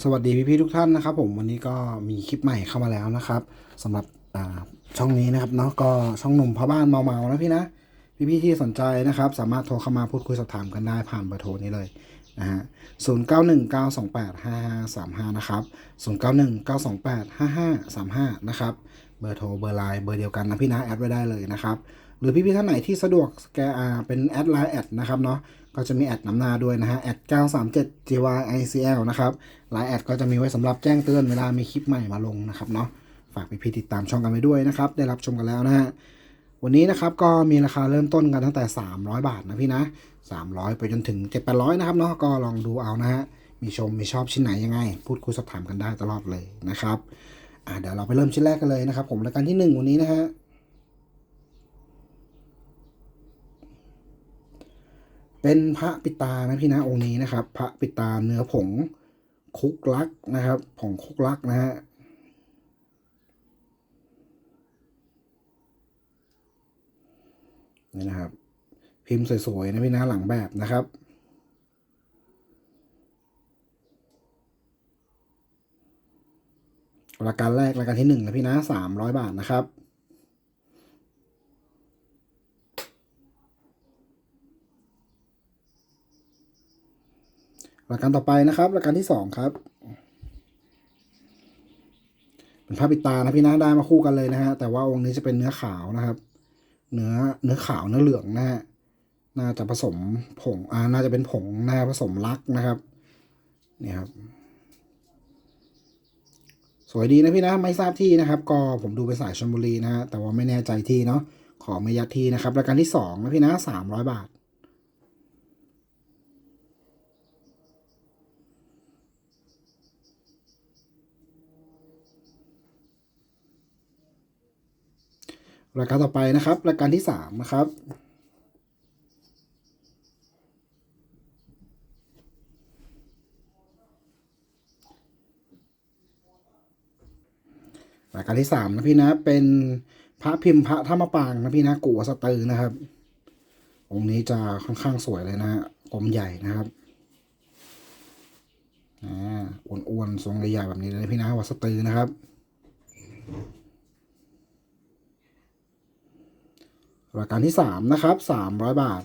สวัสดีพี่ๆทุกท่านนะครับ ผมวันนี้ก็มีคลิปใหม่เข้ามาแล้วนะครับสำหรับช่องนี้นะครับเนาะก็ช่องหนุ่มพ่อบ้านเมาๆนะพี่นะพี่ๆที่สนใจนะครับ สามารถโทรเข้ามาพูดคุยสอบถามกันได้ผ่านเบอร์โทรนี้เลยนะฮะศูนย์เก้าหนึ่งเก้าสองแปดห้าห้าสามห้านะครับศูนย์เก้าหนึ่งเก้าสองแปดห้าห้าสามห้านะครับเบอร์โทรเบอร์ไลน์เบอร์เดียวกันนะพี่นะแอดไว้ได้เลยนะครับหรือพี่ๆท่านไหนที่สะดวกแกอาเป็นแอดไลน์แอดนะครับเนาะ ก็จะมีแอดนำหน้าด้วยนะฮะแอด937 gyicl นะครับไลน์แอดก็จะมีไว้สำหรับแจ้งเตือนเวลามีคลิปใหม่มาลงนะครับเนาะฝากพี่ๆติดตามช่องกันไปด้วยนะครับ ได้รับชมกันแล้วนะฮะวันนี้นะครับก็มีราคาเริ่มต้นกันตั้งแต่ 300 บาทนะพี่นะ 300 ไปจนถึง 7-800 นะครับเนาะก็ลองดูเอานะฮะมีชมมีชอบชิ้นไหนยังไง พูดคุยสอบถามกันได้ตลอดเลยนะครับอ่าเดี๋ยวเราไปเริ่มชิ้นแรกกันเลยนะครับ ผมรายการที่หนึ่งวันนี้นะฮะ เป็นพระปิตานะพี่นะองค์นี้นะครับ พระปิตาเนื้อผงคุกลักนะครับ ผงคุกลักนะฮะนี่นะครับ พิมพ์สวยๆนะพี่นะหลังแบบนะครับรายการแรกรายการที่หนึ่งนะพี่นะสามร้อยบาทนะครับ รายการต่อไปนะครับรายการที่สองครับ เป็นผ้าปิดตานะพี่นะได้มาคู่กันเลยนะฮะแต่ว่าองค์นี้จะเป็นเนื้อขาวนะครับ เนื้อเนื้อขาวเนื้อเหลืองนะฮะน่าจะผสมผงอ่าน่าจะเป็นผงน่าผสมลักนะครับนี่ครับ สวยดีนะพี่นะไม่ทราบที่นะครับ ก็ผมดูเป็นสายชลบุรีนะฮะแต่ว่าไม่แน่ใจที่เนาะขอไม่ยัดที่นะครับรายการที่สองนะพี่นะสามร้อยบาท รายการต่อไปนะครับ รายการที่สามนะครับ รายการที่สามนะพี่นะ เป็นพระพิมพ์พระธรรมปางนะพี่นะกู่วัดสตือนะครับ องค์นี้จะค่อนข้างสวยเลยนะฮะกลมใหญ่นะครับอ่าอ้วนๆทรงใหญ่แบบนี้เลยพี่นะวัสตือนะครับ รายการที่สามนะครับสามร้อยบาท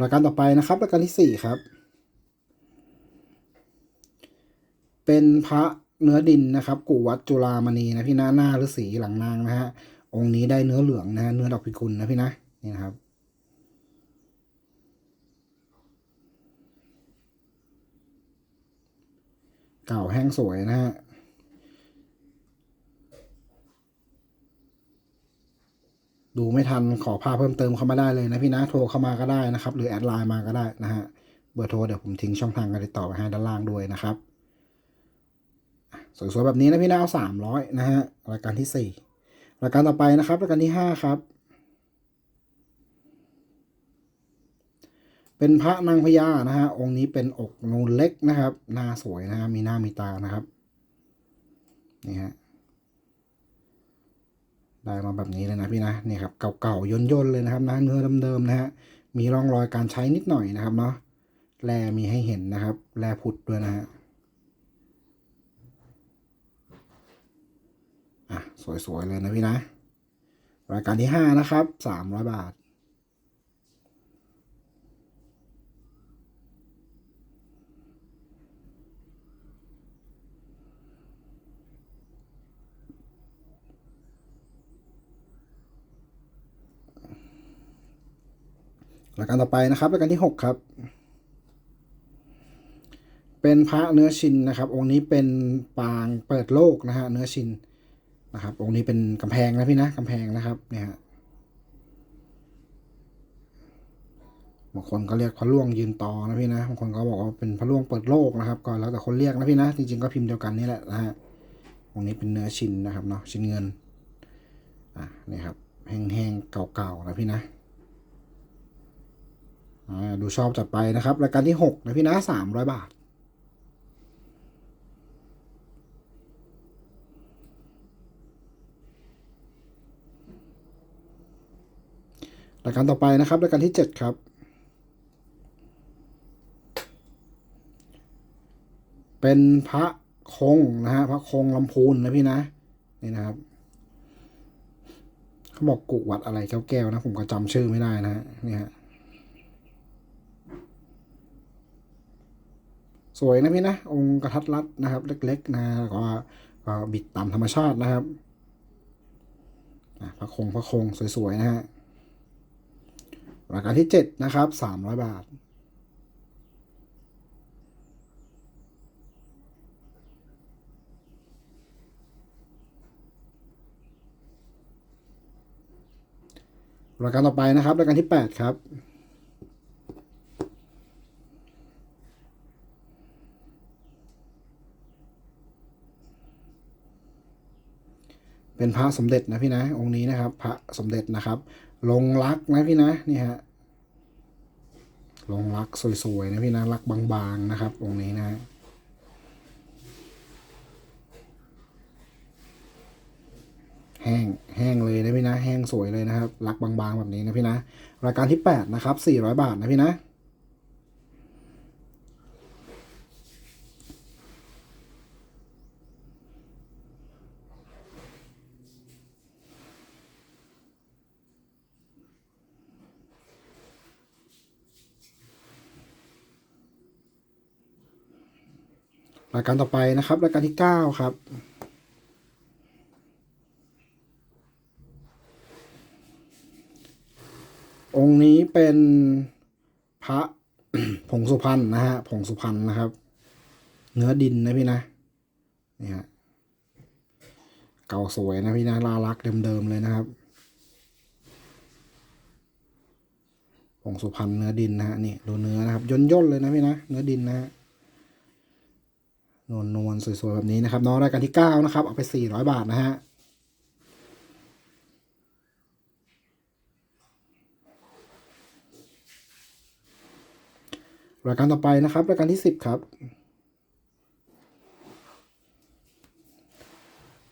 รายการต่อไปนะครับรายการที่สี่ครับ เป็นพระเนื้อดินนะครับ กูวัดจุฬามณีนะพี่นะหน้าฤาษีหลังนางนะฮะองค์นี้ได้เนื้อเหลืองนะฮะเนื้อดอกพิกุลนะพี่นะนี่นะครับ เก่าแห้งสวยนะฮะดูไม่ทันขอภาพเพิ่มเติมเข้ามาได้เลยนะพี่นะโทรเข้ามาก็ได้นะครับ หรือแอดไลน์มาก็ได้นะฮะเบอร์โทรเดี๋ยวผมทิ้งช่องทางการติดต่อไว้ให้ด้านล่างด้วยนะครับสวยๆแบบนี้นะพี่นะเอาสามร้อยนะฮะรายการที่สี่รายการต่อไปนะครับรายการที่ห้าครับ เป็นพระนางพญานะฮะองค์นี้เป็นอกนูนเล็กนะครับหน้าสวยนะฮะมีหน้ามีตานะครับนี่ฮะได้มาแบบนี้เลยนะพี่นะนี่ครับเก่าๆย่นๆเลยนะครับนะเนื้อเดิมๆนะฮะมีร่องรอยการใช้นิดหน่อยนะครับเนาะแลมีให้เห็นนะครับแลผุดด้วยนะฮะอะสวยๆเลยนะพี่นะ รายการที่ห้านะครับสามร้อยบาท รายการต่อไปนะครับรายการที่หกครับ เป็นพระเนื้อชินนะครับ องค์นี้เป็นปางเปิดโลกนะฮะเนื้อชินนะครับ องค์นี้เป็นกำแพงนะพี่นะกำแพงนะครับเนี่ยฮะบางคนก็เรียกพระล่วงยืนต่อนะพี่นะบางคนก็บอกว่าเป็นพระล่วงเปิดโลกนะครับ ก็แล้วแต่คนเรียกนะพี่นะ จริงๆก็พิมพ์เดียวกันนี่แหละนะฮะองค์นี้เป็นเนื้อชินนะครับเนาะชินเงิน อะนี่ครับแห้งๆเก่าๆนะพี่นะ ดูชอบจัดไปนะครับ รายการที่หกนะพี่นะสามร้อยบาท รายการต่อไปนะครับ รายการที่เจ็ดครับเป็นพระคงนะฮะพระคงลำพูนนะพี่นะนี่นะครับเขาบอกกุวัดอะไรแก้วๆนะ ผมก็จำชื่อไม่ได้นะฮะนี่ฮะ สวยนะพี่นะ องค์กระทัดรัดนะครับ เล็กๆนะแล้วก็ก็บิดตามธรรมชาตินะครับพระคงพระคงสวยๆนะฮะรายการที่เจ็ดนะครับสามร้อยบาท รายการต่อไปนะครับรายการที่แปดครับ เป็นพระสมเด็จนะพี่นะ องค์นี้นะครับ พระสมเด็จนะครับ ลงรักนะพี่นะนี่ฮะลงรักสวยๆนะพี่นะรักบางๆนะครับ องค์นี้นะแห้งแห้งเลยนะพี่นะ แห้งสวยเลยนะครับ รักบางๆแบบนี้นะพี่นะ รายการที่ 8 นะครับ 400 บาทนะพี่นะ รายการต่อไปนะครับ รายการที่9ครับ องค์นี้เป็นพระผงสุพรรณนะฮะผงสุพรรณนะครับ เนื้อดินนะพี่นะนี่ฮะเก่าสวยนะพี่นะลาลักเดิมๆเลยนะครับผงสุพรรณเนื้อดินนะฮะนี่ดูเนื้อนะครับย่นย่นๆเลยนะพี่นะเนื้อดินนะฮะ นวลนวลสวยๆ แบบนี้นะครับเน้องรายการที่เก้านะครับ เอาไปสี่ร้อยบาทนะฮะรายการต่อไปนะครับรายการที่สิบครับ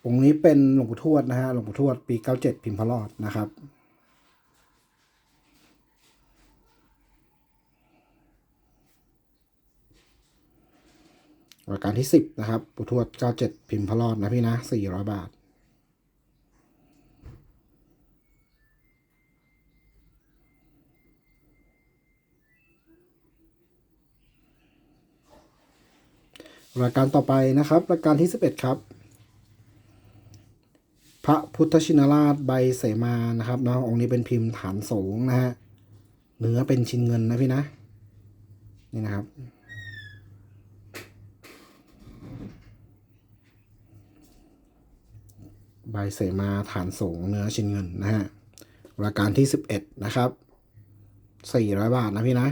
องค์นี้เป็นหลวงปู่ทวดนะฮะหลวงปู่ทวดปีเก้าเจ็ดพิมพ์พระรอดนะครับ รายการที่สิบนะครับปู่ทวดเก้าเจ็ดพิมพ์พระรอดนะพี่นะสี่ร้อยบาท รายการต่อไปนะครับ รายการที่สิบเอ็ดครับ พระพุทธชินราชใบเสมานะครับเนาะองค์นี้เป็นพิมพ์ฐานสูงนะฮะเนื้อเป็นชิ้นเงินนะพี่นะ นี่นะครับ ใบเสมาฐานสูงเนื้อชิ้นเงินนะฮะรายการที่สิบเอ็ดนะครับสี่ร้อยบาทนะพี่นะ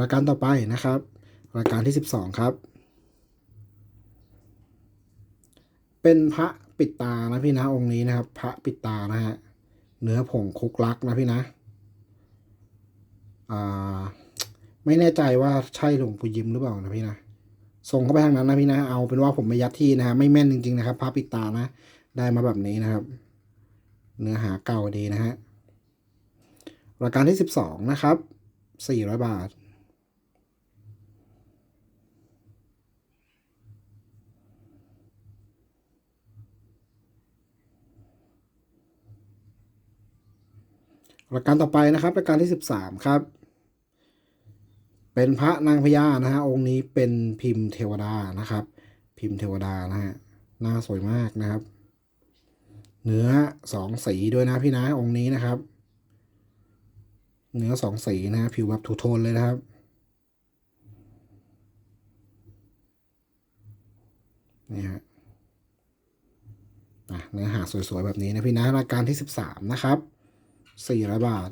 รายการต่อไปนะครับ รายการที่สิบสองครับ เป็นพระปิดตานะพี่นะองค์นี้นะครับ พระปิดตานะฮะ เนื้อผงคุกลักนะพี่นะ อ่า ไม่แน่ใจว่าใช่หลวงปู่ยิมหรือเปล่านะพี่นะ ส่งเข้าไปทางนั้นนะพี่นะ เอาเป็นว่าผมไม่ยัดที่นะฮะไม่แม่นจริงๆนะครับพระปิดตานะ ได้มาแบบนี้นะครับ เนื้อหาเก่าดีนะฮะรายการที่สิบสองนะครับสี่ร้อยบาท รายการต่อไปนะครับรายการที่สิบสามครับ เป็นพระนางพญานะฮะองค์นี้เป็นพิมพ์เทวดานะครับ พิมพ์เทวดานะฮะหน้าสวยมากนะครับ เนื้อสองสีด้วยนะพี่นะองค์นี้นะครับ เนื้อสองสีนะผิวแบบทูโทนเลยนะครับนี่ฮะเนื้อหาสวยๆ แบบนี้นะพี่นะรายการที่สิบสามนะครับ สี่ร้อยบาท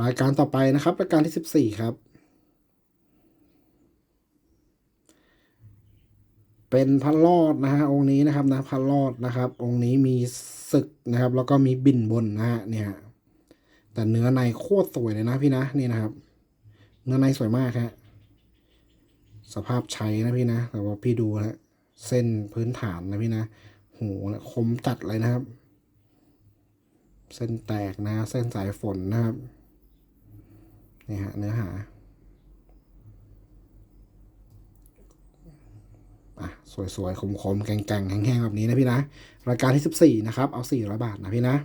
รายการต่อไปนะครับรายการที่สิบสี่ครับ เป็นพระรอดนะฮะองค์นี้นะครับนะพระรอดนะครับ องค์นี้มีศึกนะครับ แล้วก็มีบินบนนะฮะเนี่ยแต่เนื้อในโคตรสวยเลยนะพี่นะนี่นะครับ เนื้อในสวยมากฮะ สภาพใช้นะพี่นะ แต่ว่าพี่ดูแล้วเส้นพื้นฐานนะพี่นะโหคมจัดเลยนะครับ เส้นแตกนะ เส้นสายฝนนะครับนี่ฮะเนื้อหาอะสวยๆคมๆแกงๆแห้งๆแบบนี้นะพี่นะรายการที่ 14 นะครับ เอา400บาทนะพี่นะ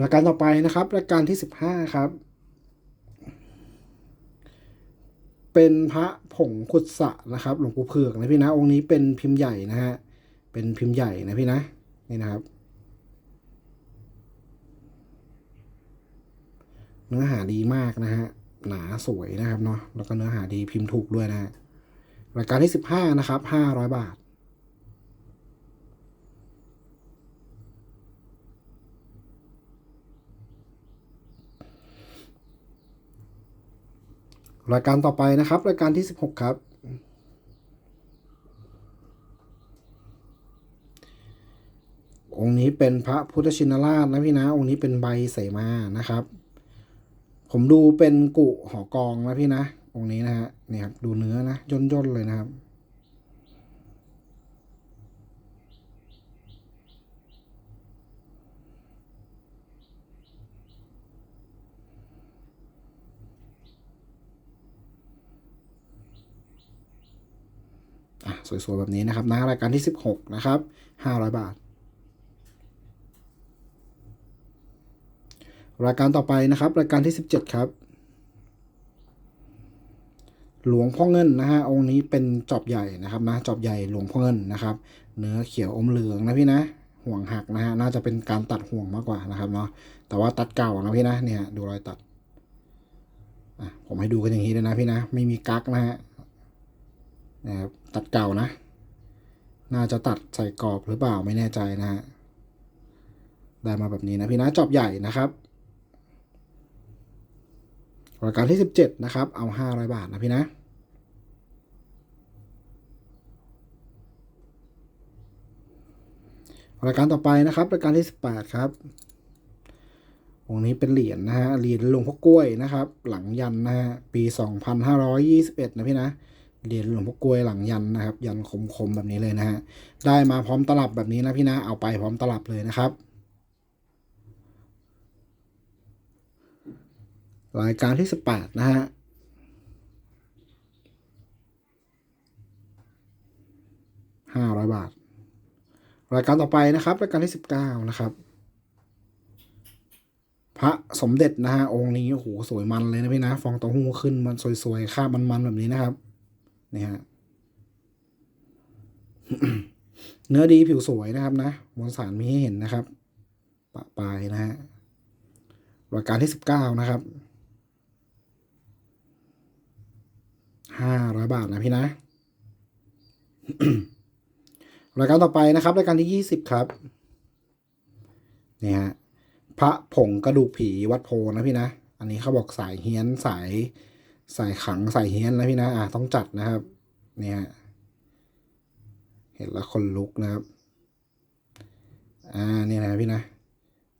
รายการต่อไปนะครับ รายการที่ 15 ครับ เป็นพระผงขุดสะนะครับ หลวงปู่เผือกนะพี่นะ องค์นี้เป็นพิมพ์ใหญ่นะฮะ เป็นพิมพ์ใหญ่นะพี่นะ นี่นะครับ เนื้อหาดีมากนะฮะ หนาสวยนะครับเนาะ แล้วก็เนื้อหาดีพิมพ์ถูกด้วยนะฮะรายการที่ 15 นะครับ 500 บาท รายการต่อไปนะครับ รายการที่ 16 ครับ องค์นี้เป็นพระพุทธชินราชนะพี่นะ องค์นี้เป็นใบเสมานะครับ ผมดูเป็นกุหอกองนะพี่นะ องค์นี้นะฮะนี่ครับดูเนื้อนะย่นๆเลยนะครับ สวยๆแบบนี้นะครับนะรายการที่ 16 นะครับ 500 บาท รายการต่อไปนะครับ รายการที่ 17 ครับ หลวงพ่อเงินนะฮะองค์นี้เป็นจอบใหญ่นะครับนะจอบใหญ่หลวงพ่อเงินนะครับ เนื้อเขียวอมเหลืองนะพี่นะห่วงหักนะฮะน่าจะเป็นการตัดห่วงมากกว่านะครับเนาะแต่ว่าตัดเก่านะพี่นะเนี่ยดูรอยตัดอะผมให้ดูกันอย่างนี้เลยนะพี่นะ ไม่มีกั๊กนะฮะ นะครับตัดเก่านะ น่าจะตัดใส่กรอบหรือเปล่าไม่แน่ใจนะฮะได้มาแบบนี้นะพี่นะจอบใหญ่นะครับรายการที่ 17 นะครับ เอา 500 บาทนะพี่นะ รายการต่อไปนะครับรายการที่ 18 ครับองนี้เป็นเหรียญนะฮะเหรียญหลวงพ่อกล้วยนะครับ หลังยันนะฮะปี 2521 นะพี่นะ เหรียญหลวงพ่อกลวยหลังยันนะครับ ยันคมๆแบบนี้เลยนะฮะได้มาพร้อมตลับแบบนี้นะพี่นะเอาไปพร้อมตลับเลยนะครับ รายการที่18นะฮะห้าร้อยบาท รายการต่อไปนะครับ รายการที่19นะครับ พระสมเด็จนะฮะองค์นี้โอ้โหสวยมันเลยนะพี่นะ ฟองเต้าหู้ขึ้นมันสวยๆคามันๆแบบนี้นะครับ นี่ฮะเนื้อดีผิวสวยนะครับนะมวลสารมีให้เห็นนะครับ ปะปลายนะฮะรายการที่19นะครับห้าร้อยบาทนะพี่นะรายการต่อไปนะครับ รายการที่ยี่สิบครับนี่ฮะพระผงกระดูกผีวัดโพนะพี่นะ อันนี้เขาบอกสายเฮี้ยนสาย ใสายขังใสายเฮี้ยนนะพี่นะอะต้องจัดนะครับ เนี่ยเห็นแล้วคนลุกนะครับ อ่าเนี่ยนะพี่นะ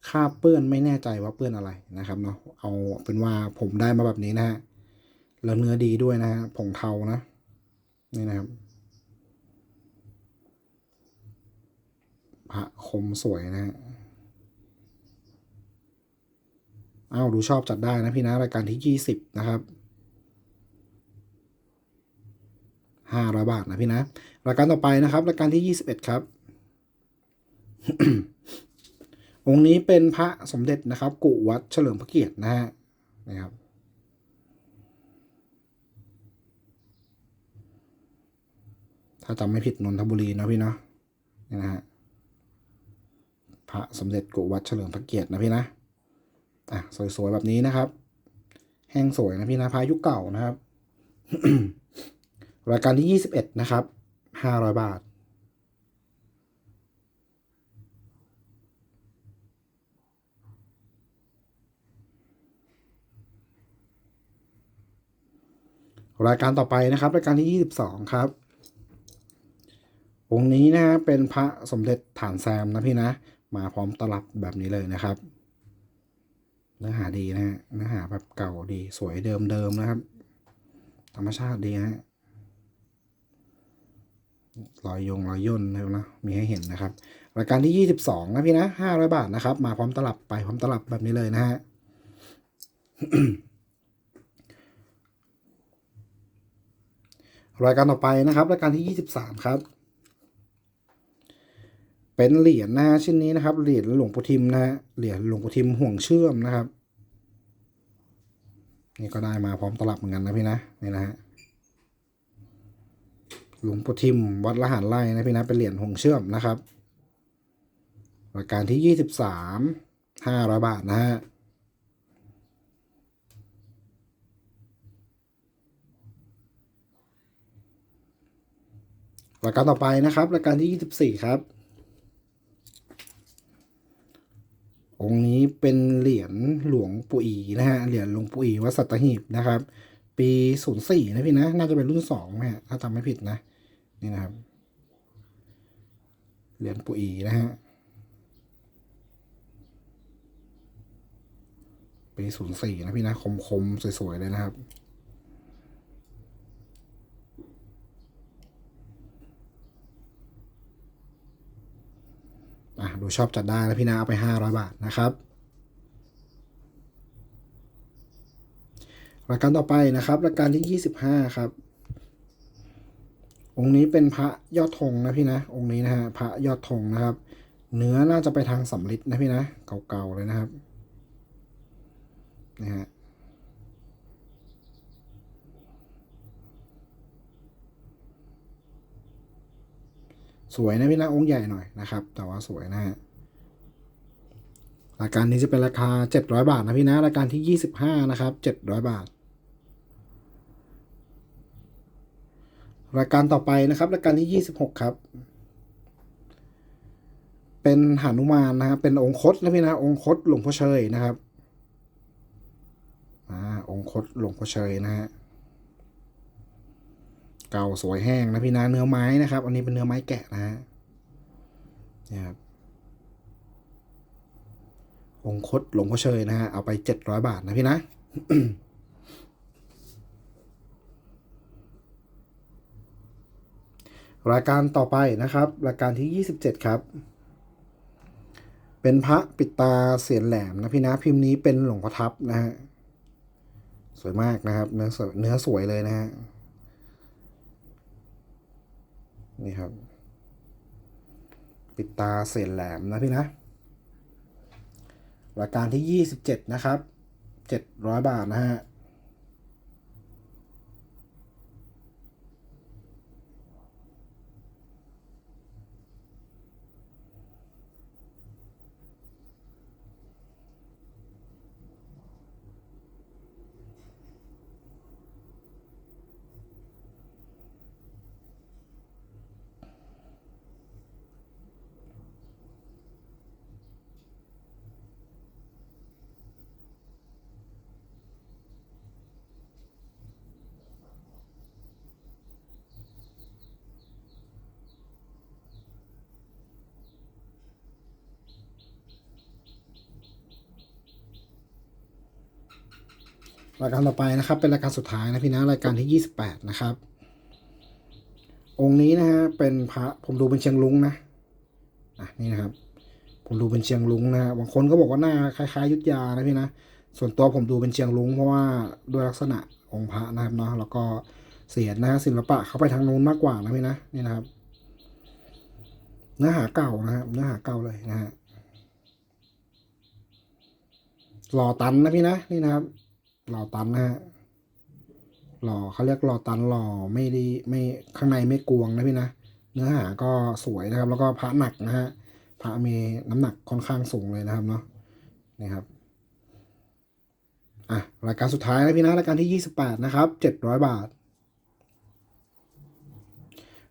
คราเปื้อนไม่แน่ใจว่าเปื้อนอะไรนะครับเนาะเอาเป็นว่าผมได้มาแบบนี้นะฮะแล้วเนื้อดีด้วยนะฮะผงเทานะนี่นะครับพระคมสวยนะฮะอ้าวดูชอบจัดได้นะพี่นะรายการที่ยี่สิบนะครับ ห้าร้อยบาทนะพี่นะรายการต่อไปนะครับรายการที่ยี่สิบเอ็ดครับ องค์นี้เป็นพระสมเด็จนะครับ กุวัดเฉลิมพระเกียรตินะฮะนะครับถ้าจำไม่ผิดนนทบุรีนะพี่เนาะนี่นะฮะพระสมเด็จกุวัดเฉลิมพระเกียรตินะพี่นะอะสวยๆแบบนี้นะครับ แห้งสวยนะพี่นะพายุคเก่านะครับ รายการที่ยี่สิบเอ็ดนะครับห้าร้อยบาท รายการต่อไปนะครับ รายการที่ยี่สิบสองครับ องค์นี้นะเป็นพระสมเด็จฐานแซมนะพี่นะ มาพร้อมตลับแบบนี้เลยนะครับ เนื้อหาดีนะฮะเนื้อหาแบบเก่าดีสวยเดิมเดิมๆนะครับ ธรรมชาติดีฮะ รอยยงรอยย่นนะครับนะมีให้เห็นนะครับรายการที่ 22 นะพี่นะ500 บาทนะครับ มาพร้อมตลับไปพร้อมตลับแบบนี้เลยนะฮะรายการต่อไปนะครับรายการที่ 23 ครับ เป็นเหรียญนะฮะชิ้นนี้นะครับเหรียญหลวงปู่ทิมนะฮะเหรียญหลวงปู่ทิมห่วงเชื่อมนะครับ นี่ก็ได้มาพร้อมตลับเหมือนกันนะพี่นะนี่นะฮะ หลวงปู่ทิม วัดละหารไร่นะพี่นะเป็นเหรียญห่วงเชื่อมนะครับรายการที่23 500บสามห้าร้อยบาทนะฮะรายการต่อไปนะครับรายการที่24ครับ องค์นี้เป็นเหรียญหลวงปู่อีนะฮะเหรียญหลวงปู่อีวัดสัตหีบนะครับ ปีศูนย์สี่นะพี่นะ น่าจะเป็นรุ่นสองนะฮะถ้าจำไม่ผิดนะ นี่นะครับ เหรียญปู่อีนะฮะ ปีศูนย์สี่นะพี่นะ คมๆ สวยๆ เลยนะครับอะดูชอบจัดได้แล้วพี่นาเอาไปห้าร้อยบาทนะครับ รายการต่อไปนะครับรายการที่ยี่สิบห้าครับ องค์นี้เป็นพระยอดธงนะพี่นะ องค์นี้นะฮะพระยอดธงนะครับ เนื้อน่าจะไปทางสำลิดนะพี่นะ เก่าๆเลยนะครับนะฮะสวยนะพี่นะองค์ใหญ่หน่อยนะครับ แต่ว่าสวยนะฮะรายการนี้จะเป็นราคา 700 บาทนะพี่นะรายการที่ 25 นะครับ 700 บาท รายการต่อไปนะครับ รายการที่ 26 ครับ เป็นหานุมานนะครับเป็นองคตนะพี่นะองคตหลวงพ่อเชยนะครับอ่าองคตหลวงพ่อเชยนะฮะเก่าสวยแห้งนะพี่นะเนื้อไม้นะครับ อันนี้เป็นเนื้อไม้แกะนะฮะนี่ครับองค์คตหลวงพ่อเชยนะฮะเอาไปเจ็ดร้อยบาทนะพี่นะ รายการต่อไปนะครับ รายการที่ยี่สิบเจ็ดครับ เป็นพระปิดตาเสียนแหลมนะพี่นะพิมพ์นี้เป็นหลวงพ่อทับนะฮะสวยมากนะครับเนื้อสวยเนื้อสวยเลยนะฮะนี่ครับ ปิดตาเศษแหลมนะพี่นะรายการที่ยี่สิบเจ็ดนะครับเจ็ดร้อยบาทนะฮะ รายการต่อไปนะครับเป็นรายการสุดท้ายนะพี่นะรายการที่ยี่สิบแปดนะครับ องค์นี้นะฮะเป็นพระผมดูเป็นเชียงลุงนะอะนี่นะครับ ผมดูเป็นเชียงลุงนะฮะบางคนก็บอกว่าหน้าคล้ายๆ ยุทธยานะพี่นะส่วนตัวผมดูเป็นเชียงลุงเพราะว่าด้วยลักษณะองค์พระนะครับเนาะแล้วก็เสียนนะฮะศิลปะเขาไปทางนู้นมากกว่านะพี่นะนี่นะครับ เนื้อหาเก่านะครับเนื้อหาเก่าเลยนะฮะหล่อตันนะพี่นะนี่นะครับ หล่อตันนะฮะหล่อเขาเรียกหล่อตันหล่อไม่ไดีไม่ข้างในไม่กวงนะพี่นะเนื้อหาก็สวยนะครับ แล้วก็พระหนักนะฮะพระมีน้ำหนักค่อนข้างสูงเลยนะครับเนาะนี่ครับอะรายการสุดท้ายนะพี่นะรายการที่ยี่สิบแปดนะครับเจ็ดร้อยบาท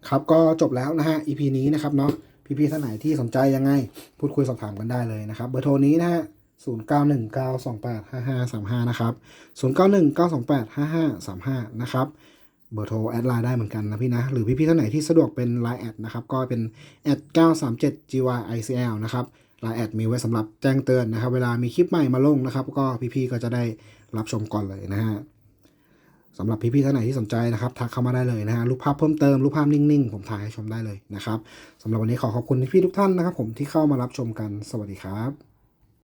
ครับก็จบแล้วนะฮะ EP นี้นะครับเนาะพี่ๆท่านไหนที่สนใจยังไง พูดคุยสอบถามกันได้เลยนะครับ เบอร์โทรนี้นะฮะ 0 9 1 9 2 8 5 5 3 5 นะครับ 0 9 1 9 2 8 5 5 3 5 นะครับเบอร์โทรแอดไลน์ได้เหมือนกันนะพี่นะ หรือพี่ๆท่านไหนที่สะดวกเป็น Line แอดนะครับ ก็เป็นแอด937 gyicl นะครับ Line แอดมีไว้สำหรับแจ้งเตือนนะครับ เวลามีคลิปใหม่มาลงนะครับ ก็พี่ๆก็จะได้รับชมก่อนเลยนะฮะสำหรับพี่ๆท่านไหนที่สนใจนะครับ ทักเข้ามาได้เลยนะฮะรูปภาพเพิ่มเติมรูปภาพนิ่งๆ ผมถ่ายให้ชมได้เลยนะครับสำหรับวันนี้ขอขอบคุณพี่ๆทุกท่านนะครับ ผมที่เข้ามารับชมกันสวัสดีครับ